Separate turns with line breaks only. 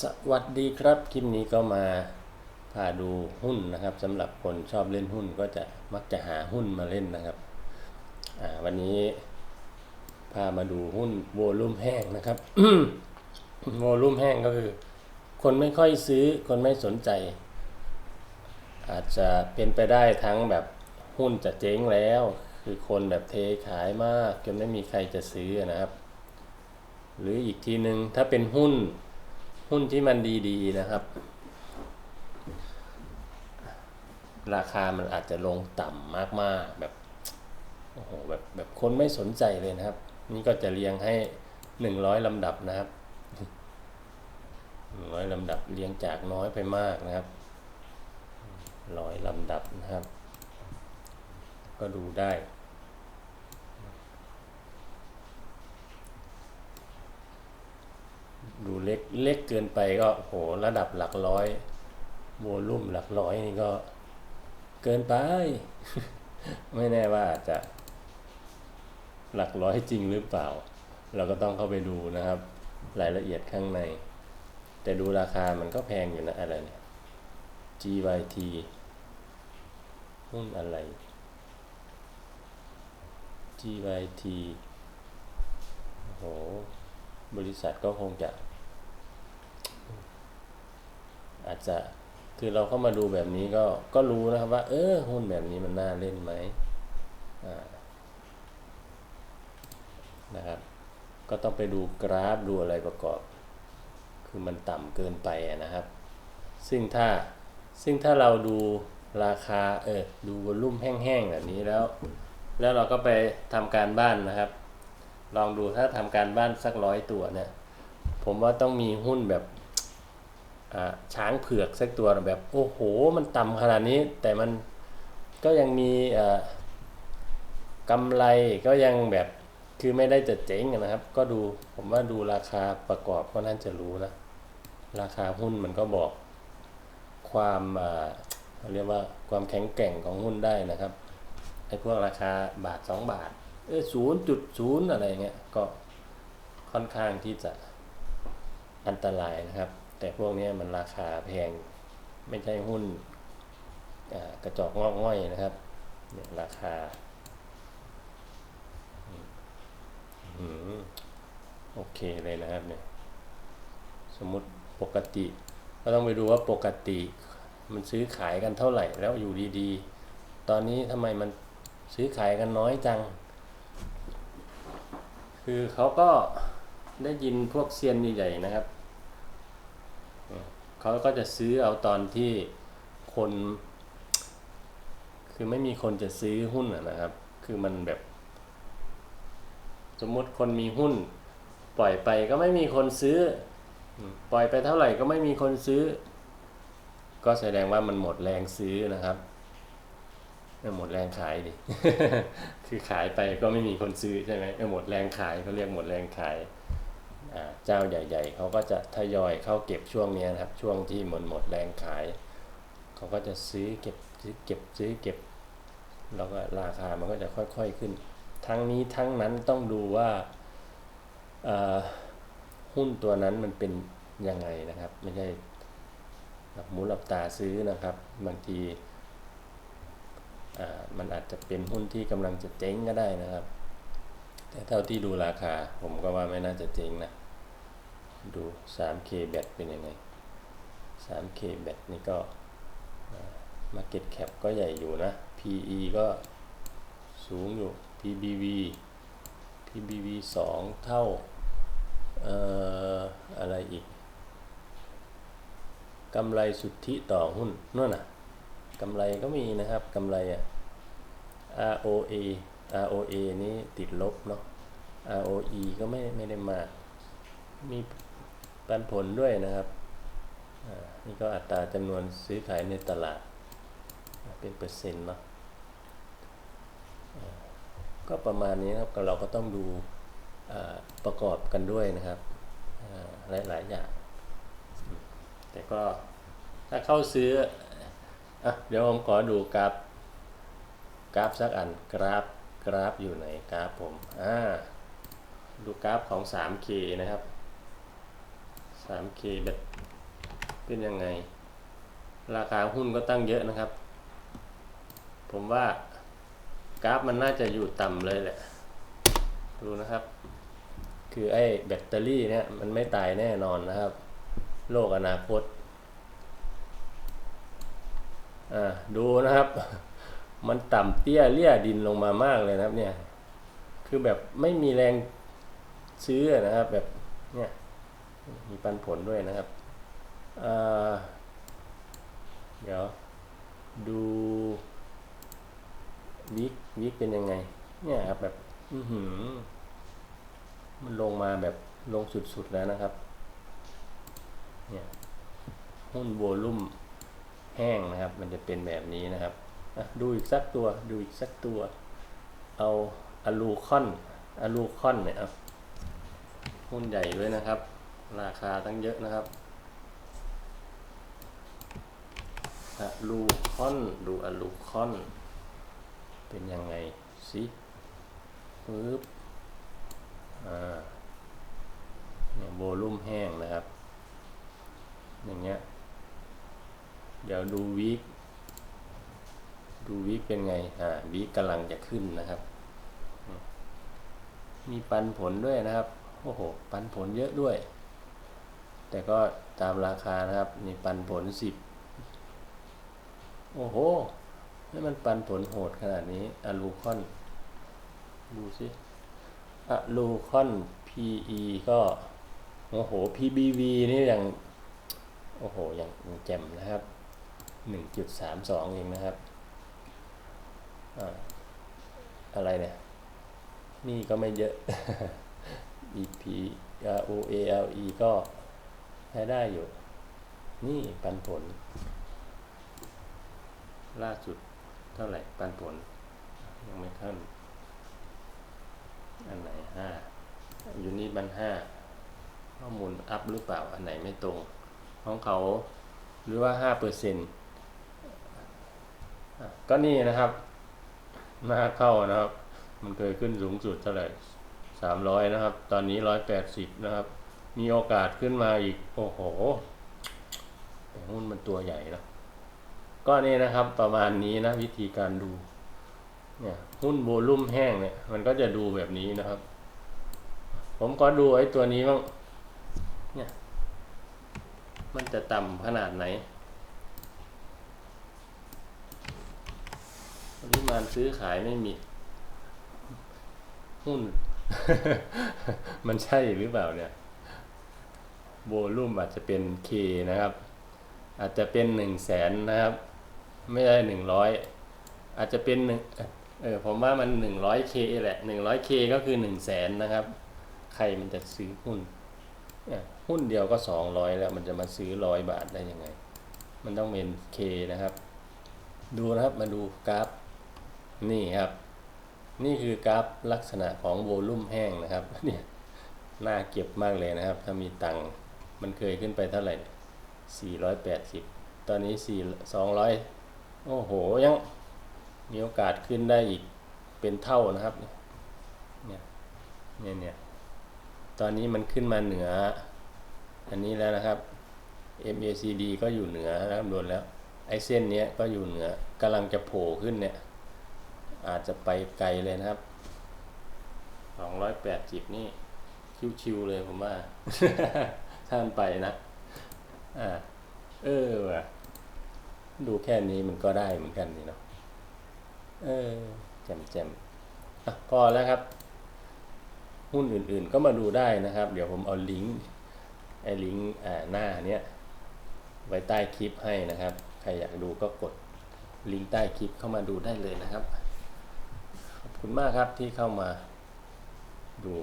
สวัสดีครับ คลิปนี้ก็มาพาดูหุ้นนะครับสำหรับคนชอบเล่นหุ้นก็จะมักจะหาหุ้นมาเล่นนะครับ วันนี้พามาดูหุ้นโวลุ่มแห้งนะครับโวลุ่มแห้งก็คือ คนไม่ค่อยซื้อคนไม่สนใจ อาจจะเป็นไปได้ทั้งแบบหุ้นจะเจ๊งแล้ว คือคนแบบเทขายมากจนไม่มีใครจะซื้อนะครับ หรืออีกทีหนึ่งถ้าเป็นหุ้น หุ้นที่มันดีๆนะครับ ราคามันอาจจะลงต่ำมากๆแบบโอ้โหแบบแบบคนไม่สนใจเลยนะครับ นี่ก็จะเรียงให้หนึ่งร้อยลำดับนะครับหนึ่งร้อยลำดับเรียงจากน้อยไปมากนะครับร้อยลำดับนะครับ ก็ดูได้ ดูเล็กเล็กเกินไปก็โหระดับหลักร้อยโวลุ่มหลักร้อยนี่ก็เกินไป ไม่แน่ว่าอาจจะ หลักร้อยจริงหรือเปล่า เราก็ต้องเข้าไปดูนะครับ รายละเอียดข้างใน แต่ดูราคามันก็แพงอยู่นะอะไรเนี่ย GYT หุ้นอะไร GYT โอ้โหบริษัทก็คงจะ อาจจะคือเราเข้ามาดูแบบนี้ก็ก็รู้นะครับว่า เออหุ้นแบบนี้มันน่าเล่นไหมนะครับ ก็ต้องไปดูกราฟดูอะไรประกอบ คือมันต่ำเกินไปนะครับ ซึ่งถ้าซึ่งถ้าเราดูราคาเออดูวอลลุ่มแห้งๆแบบนี้แล้ว แล้วเราก็ไปทำการบ้านนะครับ ลองดูถ้าทำการบ้านสักร้อยตัวเนี่ยผมว่าต้องมีหุ้นแบบ ช้างเผือกสักตัวแบบโอ้โห มันต่ำขนาดนี้ แต่มันก็ยังมีอ่ากำไรก็ยังแบบคือไม่ได้จะเจ๊งนะครับ ก็ดูผมว่าดูราคาประกอบก็น่าจะรู้นะราคาหุ้นมันก็บอกความอ่าเรียกว่าความแข็งแกร่งของหุ้นได้นะครับไอ้พวกราคาบาท 2 บาทเออศูนย์จุดศูนย์อะไรเงี้ยก็ค่อนข้างที่จะอันตรายนะครับ แต่พวกนี้มันราคาแพง ไม่ใช่หุ้นกระจอกงอกง่อยนะครับเนี่ยราคาโอเคเลยนะครับเนี่ยสมมติปกติ ก็ต้องไปดูว่าปกติ มันซื้อขายกันเท่าไหร่แล้วอยู่ดีๆ ตอนนี้ทำไมมันซื้อขายกันน้อยจัง คือเขาก็ได้ยินพวกเซียนใหญ่ๆนะครับ เขาก็จะซื้อเอาตอนที่คน คือไม่มีคนจะซื้อหุ้นนะครับ คือมันแบบ สมมติคนมีหุ้น ปล่อยไปก็ไม่มีคนซื้อ ปล่อยไปเท่าไหร่ก็ไม่มีคนซื้อ ก็แสดงว่ามันหมดแรงซื้อนะครับไม่หมดแรงขายดิ คือขายไปก็ไม่มีคนซื้อใช่ไหมหมดแรงขายเขาเรียกหมดแรงขาย เจ้าใหญ่ ๆเขาก็จะทยอยเข้าเก็บช่วงนี้นะครับช่วงที่หมดหมดแรงขาย เขาก็จะซื้อเก็บซื้อเก็บซื้อเก็บแล้วก็ราคามันก็จะค่อยๆขึ้น ทั้งนี้ทั้งนั้นต้องดูว่าหุ้นตัวนั้นมันเป็นยังไงนะครับไม่ใช่หลับหมูหลับตาซื้อนะครับบางทีมันอาจจะเป็นหุ้นที่กำลังจะเจ๊งก็ได้นะครับ แต่เท่าที่ดูราคาผมก็ว่าไม่น่าจะเจ๊งนะ ดู 3K bet เป็นยังไง 3K bet นี่ก็ Market Cap ก็ใหญ่อยู่นะ PE ก็สูงอยู่ PBV PBV 2 เท่าเอ่ออะไรอีกกำไรสุทธิต่อหุ้นนั่นน่ะกำไรก็มีนะครับกำไรอะ ROA ROA นี่ติดลบเนาะ ROE ก็ไม่ไม่ได้มากมี ปันผลด้วยนะครับ นี่ก็อัตราจำนวนซื้อขายในตลาด เป็นเปอร์เซ็นต์เนาะก็ประมาณนี้นะครับเราก็ต้องดูประกอบกันด้วยนะครับอ่าหลายๆอย่าง แต่ก็ถ้าเข้าซื้ออเดี๋ยวผมขอดูกราฟกราฟสักอันกราฟกราฟอยู่ไหนกราฟผมอ่าดูกราฟของ 3K นะครับ 3K แบบเป็นยังไง ราคาหุ้นก็ตั้งเยอะนะครับ ผมว่ากราฟมันน่าจะอยู่ต่ำเลยแหละ ดูนะครับ คือไอ้แบตเตอรี่เนี่ยมันไม่ตายแน่นอนนะครับ โลกอนาคตอ่าดูนะครับ มันต่ำเตี้ยเลี่ยดินลงมามากเลยนะครับเนี่ย คือแบบไม่มีแรงซื้อนะครับแบบเนี่ย มีปันผลด้วยนะครับ เดี๋ยว ดูวิกวิกเป็นยังไง เนี่ยครับแบบ อือหือมันลงมาแบบลงสุดๆแล้วนะครับ เนี่ยหุ้นโวลุ่มแห้งนะครับ มันจะเป็นแบบนี้นะครับ ดูอีกสักตัว ดูอีกสักตัว เอาอะลูคอนอะลูคอนเนี่ยเอาหุ้นใหญ่ด้วยนะครับ ราคาตั้งเยอะนะครับอะลูคอน ดูอะลูคอน เป็นยังไงสิปึ๊บ อ่า เนี่ยโวลุ่มแห้งนะครับ อย่างเงี้ย เดี๋ยวดูวีคดูวีคเป็นไง อ่าวีคกำลังจะขึ้นนะครับ มีปันผลด้วยนะครับ โอ้โห ปันผลเยอะด้วย แต่ก็ตามราคานะครับมีปันผลสิบโอ้โหนี่มันปันผลโหดขนาดนี้อะลูคอน ดูสิอะลูคอน PE ก็ โอ้โห PBV นี่อย่าง โอ้โห อย่างแจ่มนะครับ 1.32 เองนะครับอ่าอะไรเนี่ย นี่ก็ไม่เยอะ EP ROALE ก็ ใช้ได้อยู่ นี่ปันผล ล่าสุดเท่าไหร่ปันผล ยังไม่ขึ้นอันไหนห้าอยู่นี่บันห้าข้อมูลอัพหรือเปล่า อันไหนไม่ตรง ของเขาหรือว่าห้าเปอร์เซ็นต์ก็นี่นะครับหน้าเข้านะครับ มันเคยขึ้นสูงสุดเท่าไหร่สามร้อยนะครับ ตอนนี้ร้อยแปดสิบนะครับ มีโอกาสขึ้นมาอีก โอ้โหหุ้นมันตัวใหญ่นะก็นี่นะครับประมาณนี้นะวิธีการดู เนี่ยหุ้นโวลุ่มแห้งเนี่ย มันก็จะดูแบบนี้นะครับ ผมก็ดูไอ้ตัวนี้บ้างเนี่ย มันจะต่ำขนาดไหนปริมาณซื้อขายไม่มี หุ้น มันใช่หรือเปล่าเนี่ย โวลุ่มอาจจะเป็น K นะครับ อาจจะเป็นหนึ่งแสนนะครับ ไม่ได้หนึ่งร้อยอาจจะเป็นหนึ่งเออผมว่ามันหนึ่งร้อยเคแหละหนึ่งร้อยเคก็คือหนึ่งแสนนะครับ ใครมันจะซื้อหุ้นหุ้นเดียวก็สองร้อยแล้วมันจะมาซื้อร้อยบาทได้ยังไง มันต้องเป็นเคนะครับ ดูนะครับมาดูกราฟ นี่ครับ นี่คือกราฟลักษณะของโวลุ่มแห้งนะครับเนี่ยน่าเก็บมากเลยนะครับ ถ้ามีตังค์ มันเคยขึ้นไปเท่าไหร่ 480 ตอนนี้ 4 200 โอ้โห ยังมีโอกาสขึ้นได้อีกเป็นเท่านะครับ เนี่ย เนี่ยเนี่ยตอนนี้มันขึ้นมาเหนือ อันนี้แล้วนะครับ MACD ก็อยู่เหนือนะครับโดนแล้ว ไอ้เส้นนี้ก็อยู่เหนือกำลังจะโผล่ขึ้นเนี่ย อาจจะไปไกลเลยนะครับ280 นี่ชิวๆเลยผมว่า ท่านไปนะอ่าเออว่ะดูแค่นี้มันก็ได้เหมือนกันนี่เนาะเออแจ่มแจ่มอะพอแล้วครับ หุ้นอื่นๆก็มาดูได้นะครับ เดี๋ยวผมเอาลิงก์ไอ้ลิงก์อ่าหน้าเนี้ยไว้ใต้คลิปให้นะครับ ใครอยากดูก็กดลิงก์ใต้คลิปเข้ามาดูได้เลยนะครับ ขอบคุณมากครับที่เข้ามาดู